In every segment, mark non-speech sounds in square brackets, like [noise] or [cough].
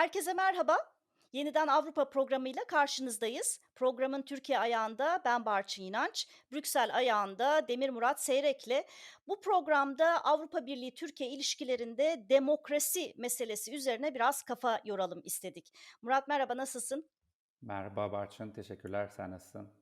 Herkese merhaba. Yeniden Avrupa programıyla karşınızdayız. Programın Türkiye ayağında ben Barçın İnanç, Brüksel ayağında Demir Murat Seyrek'le bu programda Avrupa Birliği Türkiye ilişkilerinde demokrasi meselesi üzerine biraz kafa yoralım istedik. Murat merhaba nasılsın? Merhaba Barçın, teşekkürler. Sen nasılsın?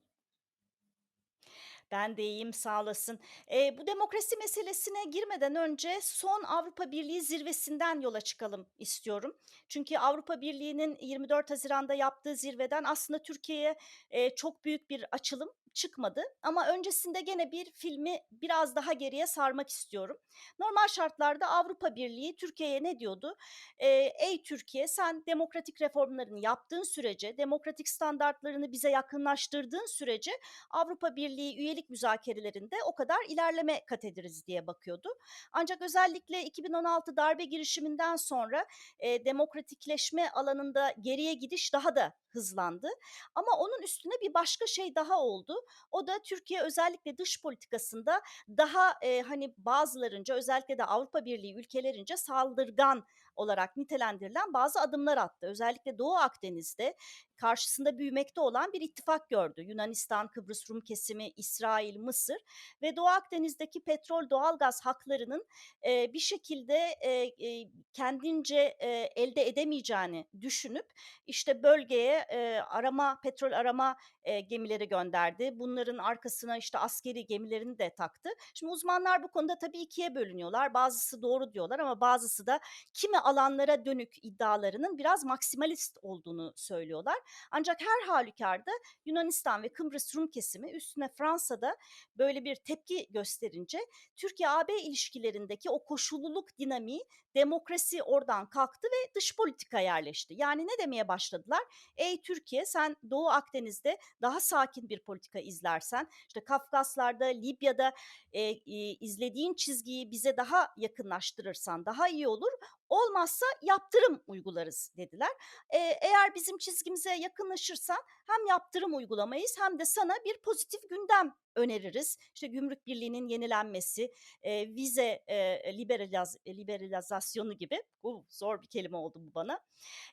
Ben de iyiyim, sağ olasın. Eee, bu demokrasi meselesine girmeden önce son Avrupa Birliği zirvesinden yola çıkalım istiyorum. Çünkü Avrupa Birliği'nin 24 Haziran'da yaptığı zirveden aslında Türkiye'ye, eee, çok büyük bir açılım çıkmadı ama öncesinde gene bir filmi biraz daha geriye sarmak istiyorum. Normal şartlarda Avrupa Birliği Türkiye'ye ne diyordu? Eee, "Ey Türkiye, sen demokratik reformlarını yaptığın sürece, demokratik standartlarını bize yakınlaştırdığın sürece Avrupa Birliği üyelik müzakerelerinde o kadar ilerleme kat ederiz diye bakıyordu. Ancak özellikle 2016 darbe girişiminden sonra e, demokratikleşme alanında geriye gidiş daha da hızlandı. Ama onun üstüne bir başka şey daha oldu. O da Türkiye özellikle dış politikasında daha e, hani bazılarınca özellikle de Avrupa Birliği ülkelerince saldırgan olarak nitelendirilen bazı adımlar attı. Özellikle Doğu Akdeniz'de karşısında büyümekte olan bir ittifak gördü. Yunanistan, Kıbrıs Rum kesimi, İsrail, Mısır ve Doğu Akdeniz'deki petrol doğalgaz haklarının e, bir şekilde e, e, kendince e, elde edemeyeceğini düşünüp işte bölgeye e, arama petrol arama e, gemileri gönderdi. Bunların arkasına işte askeri gemilerini de taktı. Şimdi uzmanlar bu konuda tabii ikiye bölünüyorlar. Bazısı doğru diyorlar ama bazısı da kimi alanlara dönük iddialarının biraz maksimalist olduğunu söylüyorlar. Ancak her halükarda Yunanistan ve Kıbrıs Rum kesimi üstüne Fransa'da böyle bir tepki gösterince Türkiye-AB ilişkilerindeki o koşulluluk dinamiği demokrasi oradan kalktı ve dış politika yerleşti. Yani ne demeye başladılar? Ey Türkiye sen Doğu Akdeniz'de daha sakin bir politika izlersen, işte Kafkaslar'da, Libya'da e, e, izlediğin çizgiyi bize daha yakınlaştırırsan daha iyi olur. Olmazsa yaptırım uygularız dediler. E, eğer bizim çizgimize yakınlaşırsan hem yaptırım uygulamayız hem de sana bir pozitif gündem öneririz. İşte gümrük birliğinin yenilenmesi, e, vize e, liberaliz liberalizasyonu gibi. Bu zor bir kelime oldu bu bana.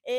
E,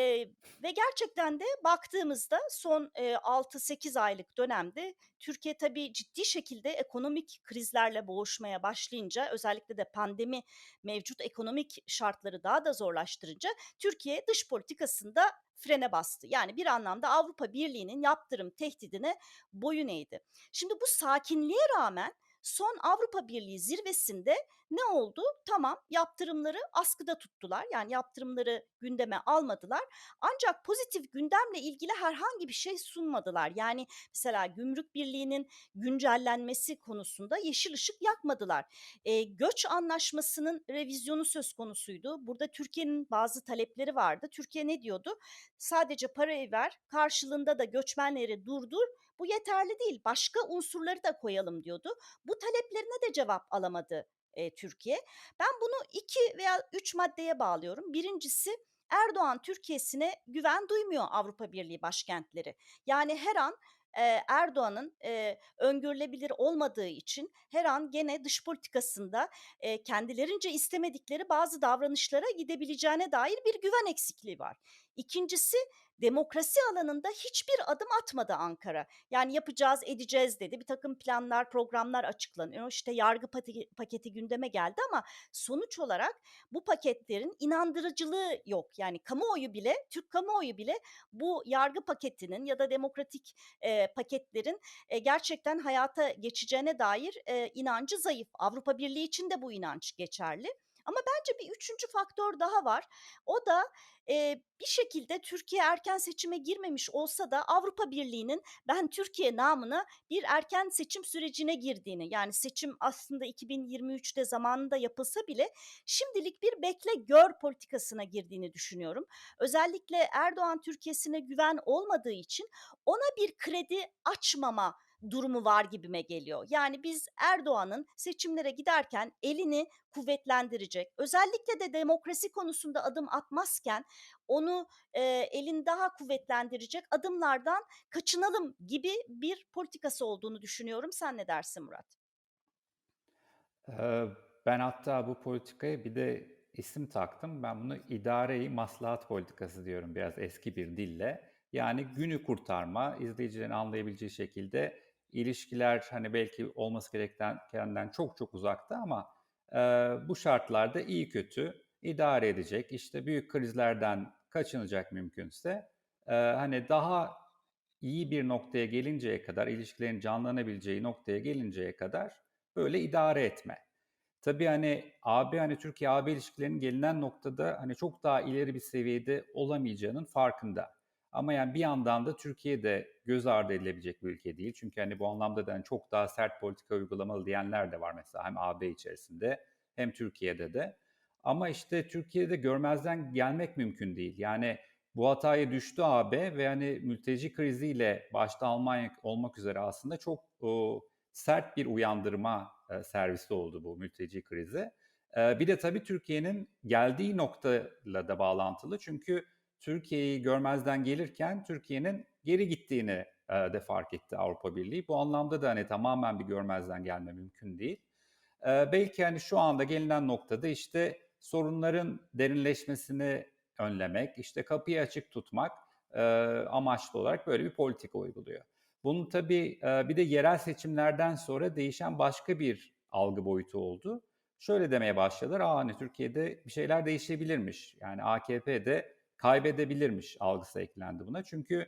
ve gerçekten de baktığımızda son e, 6-8 aylık dönemde Türkiye tabii ciddi şekilde ekonomik krizlerle boğuşmaya başlayınca özellikle de pandemi mevcut ekonomik şartları daha da zorlaştırınca Türkiye dış politikasında frene bastı. Yani bir anlamda Avrupa Birliği'nin yaptırım tehdidine boyun eğdi. Şimdi bu sakinliğe rağmen son Avrupa Birliği zirvesinde ne oldu? Tamam yaptırımları askıda tuttular. Yani yaptırımları gündeme almadılar. Ancak pozitif gündemle ilgili herhangi bir şey sunmadılar. Yani mesela Gümrük Birliği'nin güncellenmesi konusunda yeşil ışık yakmadılar. E, göç anlaşmasının revizyonu söz konusuydu. Burada Türkiye'nin bazı talepleri vardı. Türkiye ne diyordu? Sadece parayı ver, karşılığında da göçmenleri durdur. Bu yeterli değil. Başka unsurları da koyalım diyordu. Bu taleplerine de cevap alamadı e, Türkiye. Ben bunu iki veya üç maddeye bağlıyorum. Birincisi Erdoğan Türkiye'sine güven duymuyor Avrupa Birliği başkentleri. Yani her an Erdoğan'ın e, öngörülebilir olmadığı için her an gene dış politikasında e, kendilerince istemedikleri bazı davranışlara gidebileceğine dair bir güven eksikliği var. İkincisi demokrasi alanında hiçbir adım atmadı Ankara. Yani yapacağız, edeceğiz dedi. Bir takım planlar, programlar açıklanıyor. İşte yargı paketi gündeme geldi ama sonuç olarak bu paketlerin inandırıcılığı yok. Yani kamuoyu bile, Türk kamuoyu bile bu yargı paketinin ya da demokratik e, paketlerin e, gerçekten hayata geçeceğine dair e, inancı zayıf. Avrupa Birliği için de bu inanç geçerli. Ama bence bir üçüncü faktör daha var. O da e, bir şekilde Türkiye erken seçime girmemiş olsa da Avrupa Birliği'nin ben Türkiye namına bir erken seçim sürecine girdiğini yani seçim aslında 2023'te zamanında yapılsa bile şimdilik bir bekle gör politikasına girdiğini düşünüyorum. Özellikle Erdoğan Türkiye'sine güven olmadığı için ona bir kredi açmama durumu var gibime geliyor. Yani biz Erdoğan'ın seçimlere giderken elini kuvvetlendirecek, özellikle de demokrasi konusunda adım atmazken onu e, elin daha kuvvetlendirecek adımlardan kaçınalım gibi bir politikası olduğunu düşünüyorum. Sen ne dersin Murat? Ben hatta bu politikaya bir de isim taktım. Ben bunu idare-i maslahat politikası diyorum biraz eski bir dille. Yani günü kurtarma, izleyicilerin anlayabileceği şekilde ilişkiler hani belki olması gerekenden çok çok uzakta ama e, bu şartlarda iyi kötü idare edecek, işte büyük krizlerden kaçınacak mümkünse. E, hani daha iyi bir noktaya gelinceye kadar, ilişkilerin canlanabileceği noktaya gelinceye kadar böyle idare etme. Tabii, hani, AB, hani, Türkiye-AB ilişkilerinin gelinen noktada, hani, çok daha ileri bir seviyede olamayacağının farkında. Ama, yani, bir yandan da Türkiye de göz ardı edilebilecek bir ülke değil. Çünkü, hani, bu anlamda da, hani, çok daha sert politika uygulamalı diyenler de var mesela hem AB içerisinde hem Türkiye'de de. Ama, işte, Türkiye'de görmezden gelmek mümkün değil. Yani, bu hataya düştü AB ve, hani, mülteci kriziyle başta Almanya olmak üzere aslında çok, uuu, sert bir uyandırma, eee, servisi oldu bu mülteci krizi. Eee, bir de tabii Türkiye'nin geldiği noktayla da bağlantılı. Çünkü Türkiye'yi görmezden gelirken Türkiye'nin geri gittiğini, de fark etti Avrupa Birliği. Bu anlamda da, hani, tamamen bir görmezden gelme mümkün değil. Belki, hani, şu anda gelinen noktada, işte, sorunların derinleşmesini önlemek, işte, kapıyı açık tutmak, amaçlı olarak böyle bir politika uyguluyor. Bunun tabii, bir de yerel seçimlerden sonra değişen başka bir algı boyutu oldu. Şöyle demeye başladılar, "A, hani, Türkiye'de bir şeyler değişebilirmiş, yani AKP de kaybedebilirmiş." algısı eklendi buna. Çünkü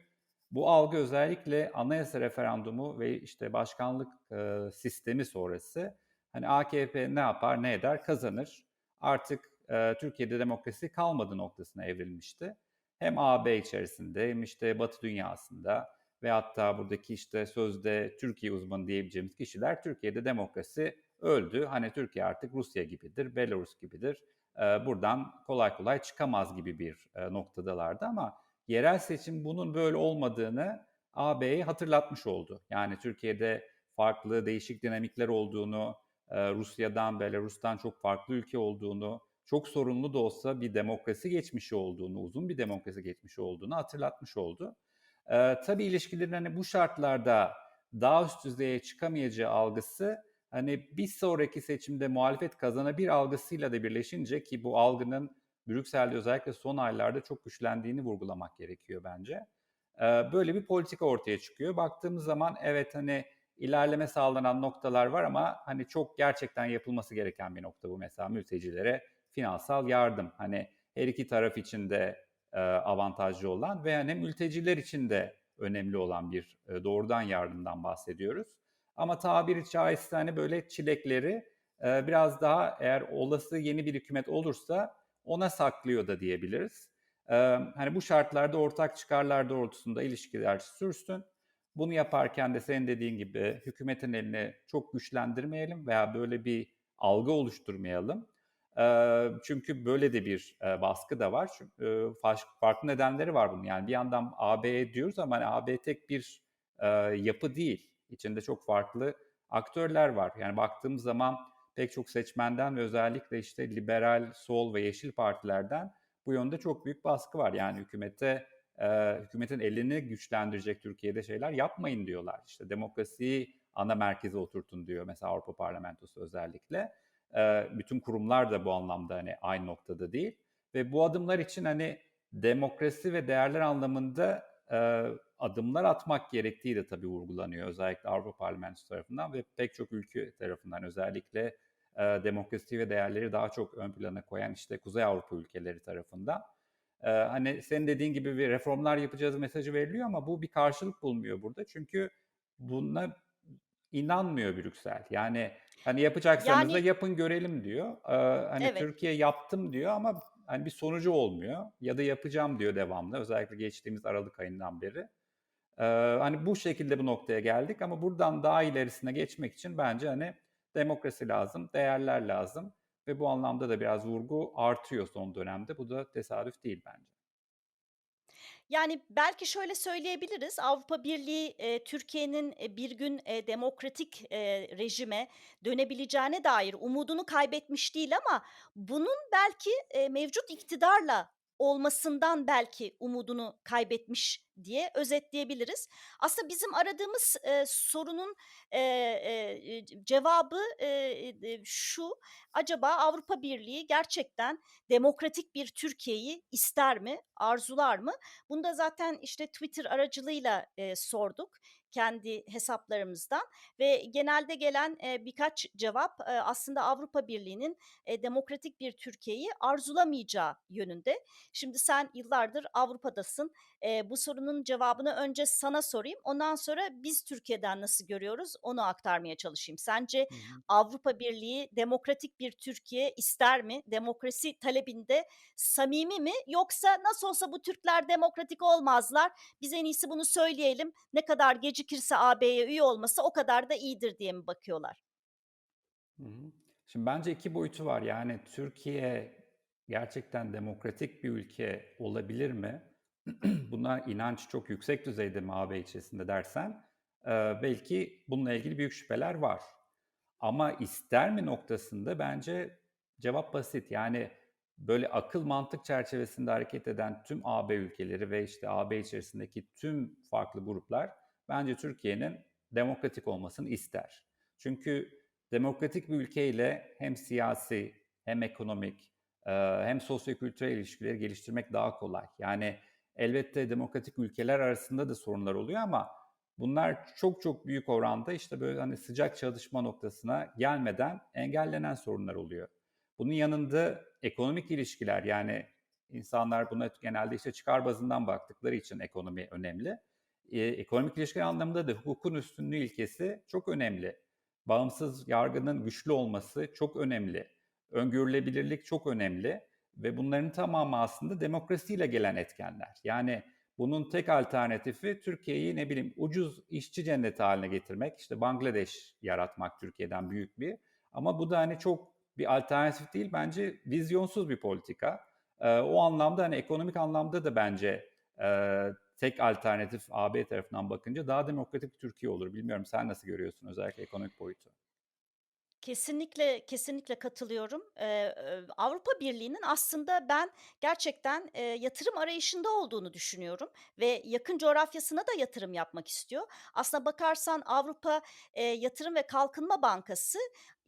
bu algı özellikle anayasa referandumu ve, işte, başkanlık, eee, sistemi sonrası, hani, AKP ne yapar, ne eder, kazanır. Artık, eee, Türkiye'de demokrasi kalmadı noktasına evrilmişti. Hem AB içerisinde hem, işte, Batı dünyasında ve hatta buradaki, işte, sözde Türkiye uzmanı diyebileceğimiz kişiler Türkiye'de demokrasi öldü. Hani, Türkiye artık Rusya gibidir, Belarus gibidir. Eee, buradan kolay kolay çıkamaz gibi bir, eee, noktadalardı ama yerel seçim bunun böyle olmadığını AB'ye hatırlatmış oldu. Yani Türkiye'de farklı, değişik dinamikler olduğunu, eee, Rusya'dan, Belarus'tan çok farklı ülke olduğunu, çok sorunlu da olsa bir demokrasi geçmişi olduğunu, uzun bir demokrasi geçmişi olduğunu hatırlatmış oldu. Eee, tabii ilişkilerin, hani, bu şartlarda daha üst düzeye çıkamayacağı algısı, hani, bir sonraki seçimde muhalefet kazanabilir algısıyla da birleşince ki bu algının Brüksel'de özellikle son aylarda çok güçlendiğini vurgulamak gerekiyor bence. Böyle bir politika ortaya çıkıyor. Baktığımız zaman evet, hani, ilerleme sağlanan noktalar var ama, hani, çok gerçekten yapılması gereken bir nokta bu mesela mültecilere finansal yardım. Hani, her iki taraf için de, avantajlı olan ve, hani, mülteciler için de önemli olan bir, doğrudan yardımdan bahsediyoruz. Ama tabiri caizse, hani, böyle çilekleri, biraz daha eğer olası yeni bir hükümet olursa ona saklıyor da diyebiliriz. Hani, bu şartlarda ortak çıkarlar doğrultusunda ilişkiler sürsün. Bunu yaparken de senin dediğin gibi hükümetin elini çok güçlendirmeyelim veya böyle bir algı oluşturmayalım. Çünkü böyle de bir, baskı da var. Çün eee, faş farklı nedenleri var bunun. Yani bir yandan AB diyoruz ama, hani, AB tek bir, yapı değil. İçinde çok farklı aktörler var. Yani baktığımız zaman pek çok seçmenden ve özellikle, işte, liberal, sol ve yeşil partilerden bu yönde çok büyük baskı var. Yani hükümete, eee, hükümetin elini güçlendirecek Türkiye'de şeyler yapmayın diyorlar. İşte, demokrasiyi ana merkeze oturtun diyor mesela Avrupa Parlamentosu özellikle. Eee, bütün kurumlar da bu anlamda, hani, aynı noktada değil ve bu adımlar için, hani, demokrasi ve değerler anlamında, eee, adımlar atmak gerektiği de tabii vurgulanıyor. Özellikle Avrupa Parlamentosu tarafından ve pek çok ülke tarafından. Özellikle, eee, demokrasi ve değerleri daha çok ön plana koyan, işte, Kuzey Avrupa ülkeleri tarafından. Eee, hani, senin dediğin gibi bir reformlar yapacağız mesajı veriliyor ama bu bir karşılık bulmuyor burada. Çünkü buna inanmıyor Brüksel. Yani, hani, yapacaksanız da Yani yapın görelim diyor. Eee, hani, Evet. Türkiye yaptım diyor ama, hani, bir sonucu olmuyor ya da yapacağım diyor devamlı. Özellikle geçtiğimiz aralık ayından beri. Hani, bu şekilde bu noktaya geldik ama buradan daha ilerisine geçmek için bence, hani, demokrasi lazım, değerler lazım ve bu anlamda da biraz vurgu artıyor son dönemde. Bu da tesadüf değil bence. Yani, belki şöyle söyleyebiliriz, Avrupa Birliği, eee, Türkiye'nin, bir gün, eee, demokratik, eee, rejime dönebileceğine dair umudunu kaybetmiş değil ama bunun belki, eee, mevcut iktidarla olmasından belki umudunu kaybetmiş diye özetleyebiliriz. Aslında bizim aradığımız, eee, sorunun, eee, eee, cevabı, eee, şu: Acaba Avrupa Birliği gerçekten demokratik bir Türkiye'yi ister mi, arzular mı? Bunu da zaten, işte, Twitter aracılığıyla, eee, sorduk kendi hesaplarımızdan ve genelde gelen, eee, birkaç cevap, eee, aslında Avrupa Birliği'nin, eee, demokratik bir Türkiye'yi arzulamayacağı yönünde. Şimdi sen yıllardır Avrupa'dasın. Eee, bu sorunun cevabını önce sana sorayım, ondan sonra biz Türkiye'den nasıl görüyoruz onu aktarmaya çalışayım. Sence Hı hı. Avrupa Birliği demokratik bir Türkiye ister mi? Demokrasi talebinde samimi mi yoksa nasıl olsa bu Türkler demokratik olmazlar, biz en iyisi bunu söyleyelim, ne kadar gecikirse AB'ye üye olması o kadar da iyidir diye mi bakıyorlar? Şimdi bence 2 boyutu var. Yani Türkiye gerçekten demokratik bir ülke olabilir mi? [clears throat] Buna inanç çok yüksek düzeyde mi AB içerisinde dersen, belki bununla ilgili büyük şüpheler var. Ama ister mi noktasında bence cevap basit. Yani böyle akıl mantık çerçevesinde hareket eden tüm AB ülkeleri ve işte AB içerisindeki tüm farklı gruplar bence Türkiye'nin demokratik olmasını ister. Çünkü demokratik bir ülkeyle hem siyasi hem ekonomik eee, hem sosyo-kültürel ilişkileri geliştirmek daha kolay. Yani elbette demokratik ülkeler arasında da sorunlar oluyor ama bunlar çok çok büyük oranda işte böyle hani sıcak çatışma noktasına gelmeden engellenen sorunlar oluyor. Bunun yanında ekonomik ilişkiler yani insanlar buna genelde işte çıkar bazından baktıkları için ekonomi önemli. Eee, ekonomik ilişkiler anlamında da hukukun üstünlüğü ilkesi çok önemli. Bağımsız yargının güçlü olması çok önemli. Öngörülebilirlik çok önemli ve bunların tamamı aslında demokrasiyle gelen etkenler. Yani bunun tek alternatifi Türkiye'yi ne bileyim ucuz işçi cenneti haline getirmek, işte Bangladeş yaratmak Türkiye'den büyük bir. Ama bu da hani çok bir alternatif değil bence vizyonsuz bir politika. Eee, o anlamda hani ekonomik anlamda da bence eee, tek alternatif AB tarafından bakınca daha demokratik bir Türkiye olur. Bilmiyorum sen nasıl görüyorsun özellikle ekonomik boyutu? Kesinlikle, kesinlikle katılıyorum. Eee, eee, Avrupa Birliği'nin aslında ben gerçekten, eee, yatırım arayışında olduğunu düşünüyorum ve yakın coğrafyasına da yatırım yapmak istiyor. Aslına bakarsan Avrupa, eee, Yatırım ve Kalkınma Bankası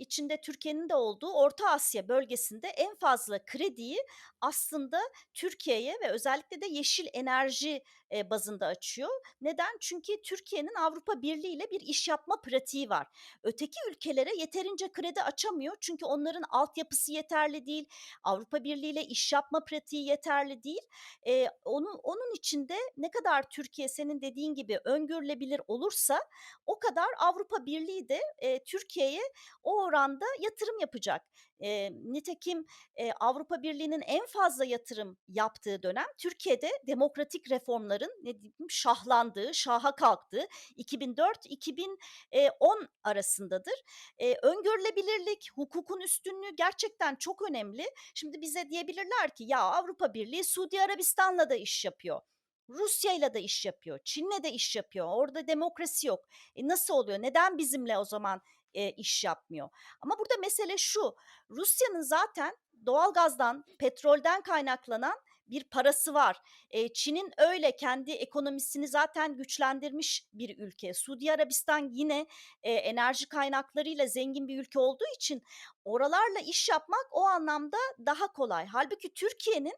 içinde Türkiye'nin de olduğu Orta Asya bölgesinde en fazla krediyi aslında Türkiye'ye ve özellikle de yeşil enerji, eee, bazında açıyor. Neden? Çünkü Türkiye'nin Avrupa Birliği ile bir iş yapma pratiği var. Öteki ülkelere yeterince kredi açamıyor çünkü onların altyapısı yeterli değil, Avrupa Birliği ile iş yapma pratiği yeterli değil. Eee, onun onun için de ne kadar Türkiye senin dediğin gibi öngörülebilir olursa o kadar Avrupa Birliği de, eee, Türkiye'ye o oranda yatırım yapacak. Eee, nitekim, eee, Avrupa Birliği'nin en fazla yatırım yaptığı dönem Türkiye'de demokratik reformların ne diyeyim şahlandığı, şaha kalktığı 2004-2000 eee, 10 arasındadır. Eee, öngörülebilirlik, hukukun üstünlüğü gerçekten çok önemli. Şimdi bize diyebilirler ki ya Avrupa Birliği Suudi Arabistan'la da iş yapıyor. Rusya'yla da iş yapıyor, Çin'le de iş yapıyor. Orada demokrasi yok. E, nasıl oluyor? Neden bizimle o zaman, eee, iş yapmıyor? Ama burada mesele şu, Rusya'nın zaten doğalgazdan, petrolden kaynaklanan bir parası var. Eee, Çin'in öyle kendi ekonomisini zaten güçlendirmiş bir ülke. Suudi Arabistan yine, eee, enerji kaynaklarıyla zengin bir ülke olduğu için oralarla iş yapmak o anlamda daha kolay. Hâlbuki Türkiye'nin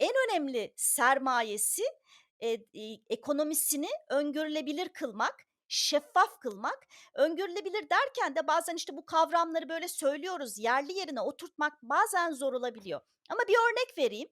en önemli sermayesi, eee, iii, ekonomisini öngörülebilir kılmak, şeffaf kılmak. Öngörülebilir derken de bazen, işte, bu kavramları böyle söylüyoruz, yerli yerine oturtmak bazen zor olabiliyor. Ama bir örnek vereyim.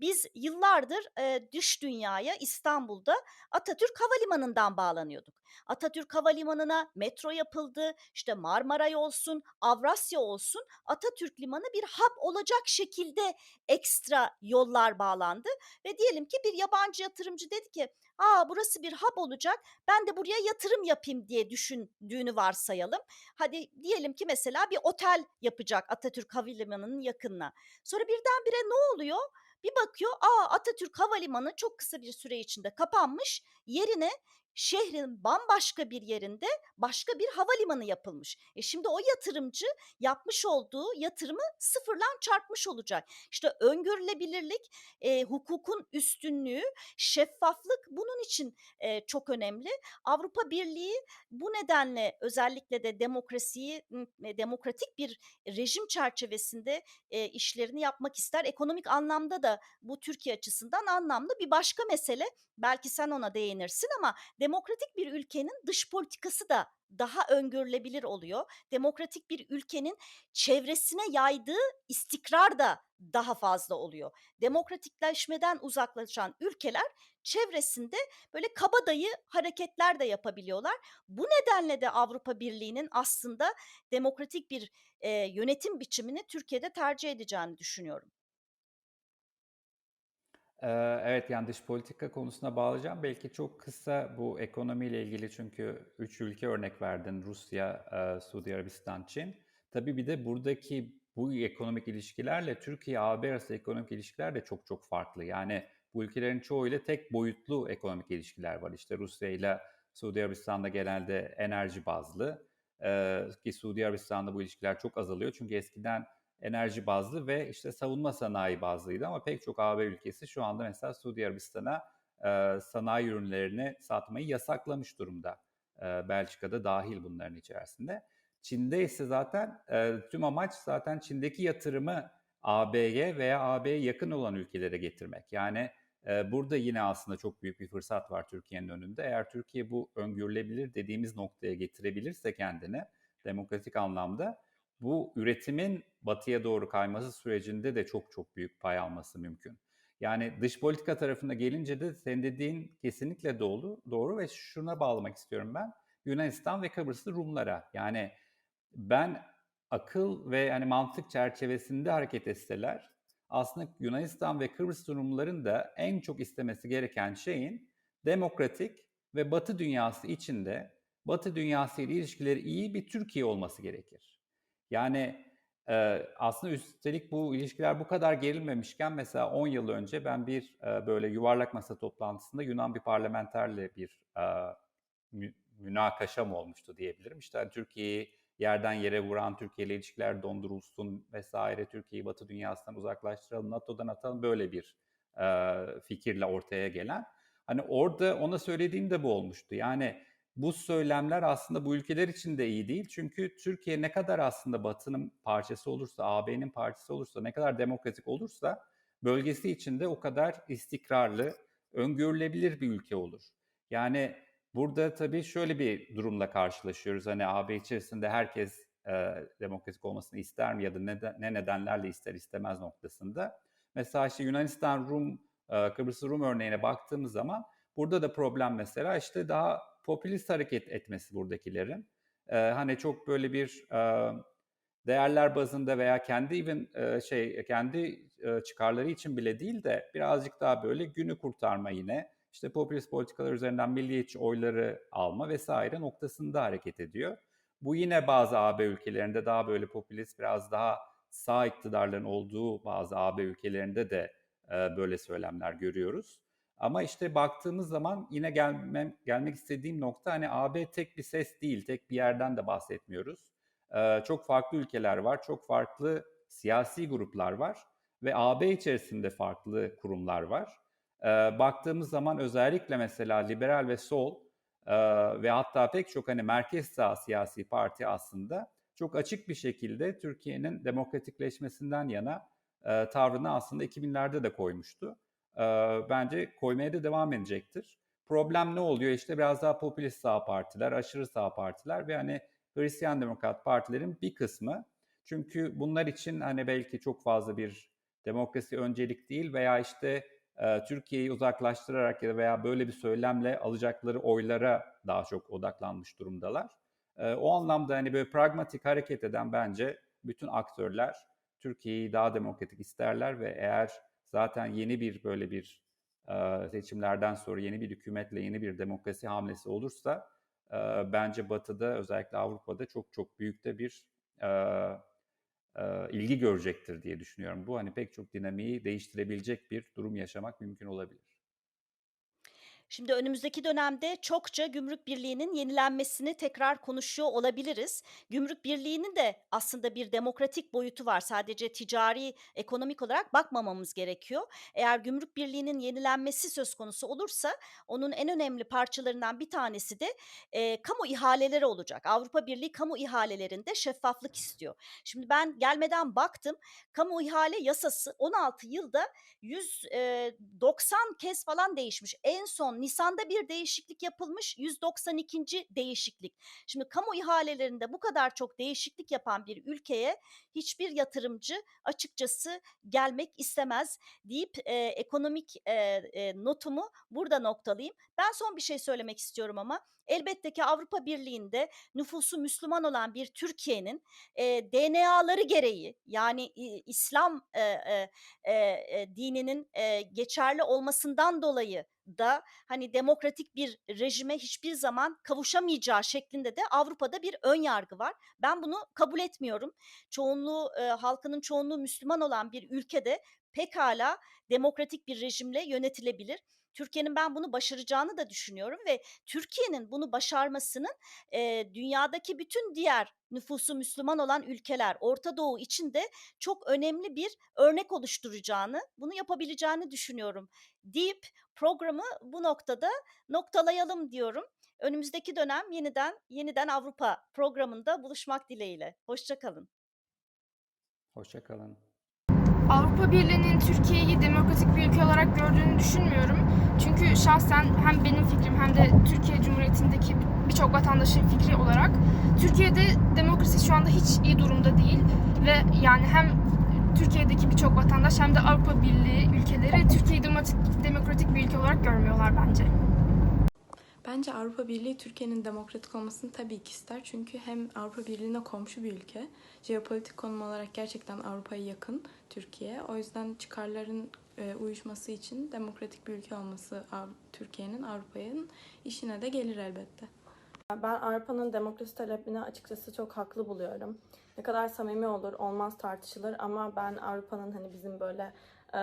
Biz yıllardır, eee, dış dünyaya İstanbul'da Atatürk Havalimanı'ndan bağlanıyorduk. Atatürk Havalimanı'na metro yapıldı, işte, Marmaray olsun, Avrasya olsun, Atatürk Limanı bir hub olacak şekilde ekstra yollar bağlandı ve diyelim ki bir yabancı yatırımcı dedi ki, "A, burası bir hub olacak, ben de buraya yatırım yapayım." diye düşündüğünü varsayalım. Hadi diyelim ki mesela bir otel yapacak Atatürk Havalimanı'nın yakınına. Sonra birdenbire ne oluyor? Bir bakıyor, a, Atatürk Havalimanı çok kısa bir süre içinde kapanmış, yerine şehrin bambaşka bir yerinde başka bir havalimanı yapılmış. E şimdi o yatırımcı yapmış olduğu yatırımı sıfırlan çarpmış olacak. İşte öngörülebilirlik, eee, hukukun üstünlüğü, şeffaflık bunun için, eee, çok önemli. Avrupa Birliği bu nedenle özellikle de demokrasiyi, ımm, demokratik bir rejim çerçevesinde, eee, işlerini yapmak ister. Ekonomik anlamda da bu Türkiye açısından anlamlı. Bir başka mesele, belki sen ona değinirsin ama demokratik bir ülkenin dış politikası da daha öngörülebilir oluyor. Demokratik bir ülkenin çevresine yaydığı istikrar da daha fazla oluyor. Demokratikleşmeden uzaklaşan ülkeler çevresinde böyle kabadayı hareketler de yapabiliyorlar. Bu nedenle de Avrupa Birliği'nin aslında demokratik bir, eee, yönetim biçimini Türkiye'de tercih edeceğini düşünüyorum. Evet, yani dış politika konusuna bağlayacağım. Belki çok kısa bu ekonomiyle ilgili çünkü 3 ülke örnek verdin. Rusya, Suudi Arabistan, Çin. Tabii bir de buradaki bu ekonomik ilişkilerle Türkiye-AB arası ekonomik ilişkiler de çok çok farklı. Yani bu ülkelerin çoğuyla tek boyutlu ekonomik ilişkiler var. İşte Rusya ile Suudi Arabistan'da genelde enerji bazlı. Ki Suudi Arabistan'da bu ilişkiler çok azalıyor. Çünkü eskiden enerji bazlı ve işte savunma sanayi bazlıydı ama pek çok AB ülkesi şu anda mesela Suudi Arabistan'a e, sanayi ürünlerini satmayı yasaklamış durumda. E, Belçika'da dahil bunların içerisinde. Çin'de ise zaten e, tüm amaç zaten Çin'deki yatırımı AB'ye veya AB'ye yakın olan ülkelere getirmek. Yani e, burada yine aslında çok büyük bir fırsat var Türkiye'nin önünde. Eğer Türkiye bu öngörülebilir dediğimiz noktaya getirebilirse kendini demokratik anlamda bu üretimin batıya doğru kayması sürecinde de çok çok büyük pay alması mümkün. Yani dış politika tarafına gelince de senin dediğin kesinlikle doğru, doğru ve şuna bağlamak istiyorum ben. Yunanistan ve Kıbrıslı Rumlara. Yani ben akıl ve yani mantık çerçevesinde hareket etseler aslında Yunanistan ve Kıbrıs Rumların da en çok istemesi gereken şeyin demokratik ve Batı dünyası içinde Batı dünyası ile ilişkileri iyi bir Türkiye olması gerekir. Yani, eee, aslında üstelik bu ilişkiler bu kadar gerilmemişken mesela 10 yıl önce ben bir, eee, böyle yuvarlak masa toplantısında Yunan bir parlamenterle bir, aaa, mü münakaşam olmuştu diyebilirim. İşte, hani, Türkiye'yi yerden yere vuran, Türkiye ile ilişkiler dondurulsun vs. Türkiye'yi Batı dünyasından uzaklaştıralım, NATO'dan atalım böyle bir, eee, fikirle ortaya gelen. Hani, orada ona söylediğim de bu olmuştu. Yani, bu söylemler aslında bu ülkeler için de iyi değil. Çünkü Türkiye ne kadar aslında Batı'nın parçası olursa, AB'nin parçası olursa, ne kadar demokratik olursa bölgesi için de o kadar istikrarlı, öngörülebilir bir ülke olur. Yani burada tabii şöyle bir durumla karşılaşıyoruz. Hani AB içerisinde herkes e, demokratik olmasını ister mi ya da ne, ne nedenlerle ister istemez noktasında. Mesela işte Yunanistan Rum, e, Kıbrıs Rum örneğine baktığımız zaman burada da problem mesela işte daha popülist hareket etmesi buradakilerin. E, hani çok böyle bir e, değerler bazında veya kendi even e, şey kendi e, çıkarları için bile değil de birazcık daha böyle günü kurtarma yine işte popülist politikalar üzerinden milliyetçi oyları alma vesaire noktasında hareket ediyor. Bu yine bazı AB ülkelerinde daha böyle popülist biraz daha sağ iktidarların olduğu bazı AB ülkelerinde de e, böyle söylemler görüyoruz. Ama işte baktığımız zaman yine gelmem, gelmek istediğim nokta hani AB tek bir ses değil, tek bir yerden de bahsetmiyoruz. Ee, çok farklı ülkeler var, çok farklı siyasi gruplar var ve AB içerisinde farklı kurumlar var. Ee, baktığımız zaman özellikle mesela liberal ve sol e, ve hatta pek çok hani merkez sağ siyasi parti aslında çok açık bir şekilde Türkiye'nin demokratikleşmesinden yana e, tavrını aslında 2000'lerde de koymuştu bence koymaya da devam edecektir. Problem ne oluyor? İşte biraz daha popülist sağ partiler, aşırı sağ partiler ve hani Hristiyan Demokrat partilerin bir kısmı. Çünkü bunlar için hani belki çok fazla bir demokrasi öncelik değil veya işte e, Türkiye'yi uzaklaştırarak ya veya böyle bir söylemle alacakları oylara daha çok odaklanmış durumdalar. E, o anlamda hani böyle pragmatik hareket eden bence bütün aktörler Türkiye'yi daha demokratik isterler ve eğer zaten yeni bir böyle bir seçimlerden sonra yeni bir hükümetle yeni bir demokrasi hamlesi olursa bence Batı'da özellikle Avrupa'da çok çok büyük de bir ilgi görecektir diye düşünüyorum. Bu hani pek çok dinamiği değiştirebilecek bir durum yaşamak mümkün olabilir. Şimdi önümüzdeki dönemde çokça Gümrük Birliği'nin yenilenmesini tekrar konuşuyor olabiliriz. Gümrük Birliği'nin de aslında bir demokratik boyutu var. Sadece ticari, ekonomik olarak bakmamamız gerekiyor. Eğer Gümrük Birliği'nin yenilenmesi söz konusu olursa onun en önemli parçalarından bir tanesi de eee, kamu ihaleleri olacak. Avrupa Birliği kamu ihalelerinde şeffaflık istiyor. Şimdi ben gelmeden baktım. Kamu ihale yasası 16 yılda 190 kez falan değişmiş. En son Nisan'da bir değişiklik yapılmış, 192. değişiklik. Şimdi kamu ihalelerinde bu kadar çok değişiklik yapan bir ülkeye hiçbir yatırımcı açıkçası gelmek istemez deyip e, ekonomik e, e, notumu burada noktalayayım. Ben son bir şey söylemek istiyorum ama elbette ki Avrupa Birliği'nde nüfusu Müslüman olan bir Türkiye'nin e, DNA'ları gereği yani i- İslam e, e, e, e, dininin e, geçerli olmasından dolayı da hani demokratik bir rejime hiçbir zaman kavuşamayacağı şeklinde de Avrupa'da bir ön yargı var. Ben bunu kabul etmiyorum. Çoğunluğu e, halkının çoğunluğu Müslüman olan bir ülkede pekala demokratik bir rejimle yönetilebilir. Türkiye'nin ben bunu başaracağını da düşünüyorum ve Türkiye'nin bunu başarmasının e, dünyadaki bütün diğer nüfusu Müslüman olan ülkeler, Orta Doğu için de çok önemli bir örnek oluşturacağını, bunu yapabileceğini düşünüyorum deyip programı bu noktada noktalayalım diyorum. Önümüzdeki dönem yeniden yeniden Avrupa programında buluşmak dileğiyle. Hoşçakalın. Hoşçakalın. Avrupa Birliği'nin Türkiye'yi demokratik bir ülke olarak gördüğünü düşünmüyorum. Çünkü şahsen hem benim fikrim hem de Türkiye Cumhuriyeti'ndeki birçok vatandaşın fikri olarak Türkiye'de demokrasi şu anda hiç iyi durumda değil ve yani hem Türkiye'deki birçok vatandaş hem de Avrupa Birliği ülkeleri Türkiye'yi demokratik, demokratik bir ülke olarak görmüyorlar bence. Bence Avrupa Birliği Türkiye'nin demokratik olmasını tabii ki ister. Çünkü hem Avrupa Birliği'ne komşu bir ülke. Jeopolitik konum olarak gerçekten Avrupa'ya yakın Türkiye. O yüzden çıkarların uyuşması için demokratik bir ülke olması Türkiye'nin Avrupa'nın işine de gelir elbette. Ben Avrupa'nın demokrasi talebini açıkçası çok haklı buluyorum. Ne kadar samimi olur olmaz tartışılır ama ben Avrupa'nın hani bizim böyle e,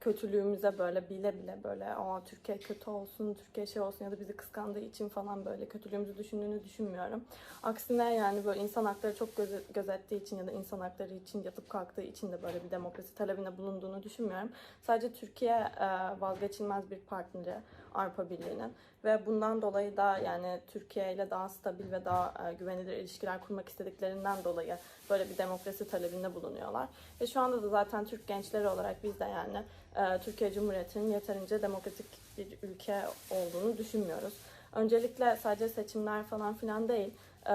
kötülüğümüze böyle bile bile böyle o Türkiye kötü olsun, Türkiye şey olsun ya da bizi kıskandığı için falan böyle kötülüğümüzü düşündüğünü düşünmüyorum. Aksine yani böyle insan hakları çok göze- gözettiği için ya da insan hakları için yatıp kalktığı için de böyle bir demokrasi talebinde bulunduğunu düşünmüyorum. Sadece Türkiye e, vazgeçilmez bir partneri Avrupa Birliği'nin ve bundan dolayı da yani Türkiye ile daha stabil ve daha e, güvenilir ilişkiler kurmak istediklerinden dolayı böyle bir demokrasi talebinde bulunuyorlar. Ve şu anda da zaten Türk gençleri olarak biz de yani e, Türkiye Cumhuriyeti'nin yeterince demokratik bir ülke olduğunu düşünmüyoruz. Öncelikle sadece seçimler falan filan değil, e,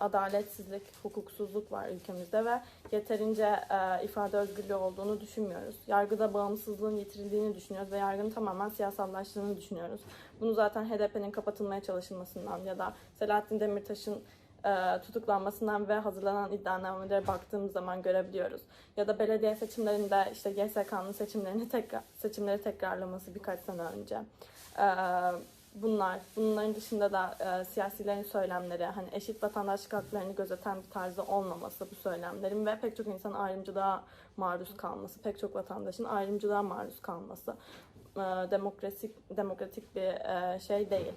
adaletsizlik, hukuksuzluk var ülkemizde ve yeterince e, ifade özgürlüğü olduğunu düşünmüyoruz. Yargıda bağımsızlığın yitirildiğini düşünüyoruz ve yargının tamamen siyasallaştığını düşünüyoruz. Bunu zaten HDP'nin kapatılmaya çalışılmasından ya da Selahattin Demirtaş'ın e, tutuklanmasından ve hazırlanan iddianamelere baktığımız zaman görebiliyoruz. Ya da belediye seçimlerinde işte YSK'nın seçimlerini tekrar, seçimleri tekrarlaması birkaç sene önce. E, bunlar, bunların dışında da e, siyasilerin söylemleri, hani eşit vatandaşlık haklarını gözeten bir tarzda olmaması bu söylemlerin ve pek çok insan ayrımcılığa maruz kalması, pek çok vatandaşın ayrımcılığa maruz kalması e, demokratik demokratik bir e, şey değil.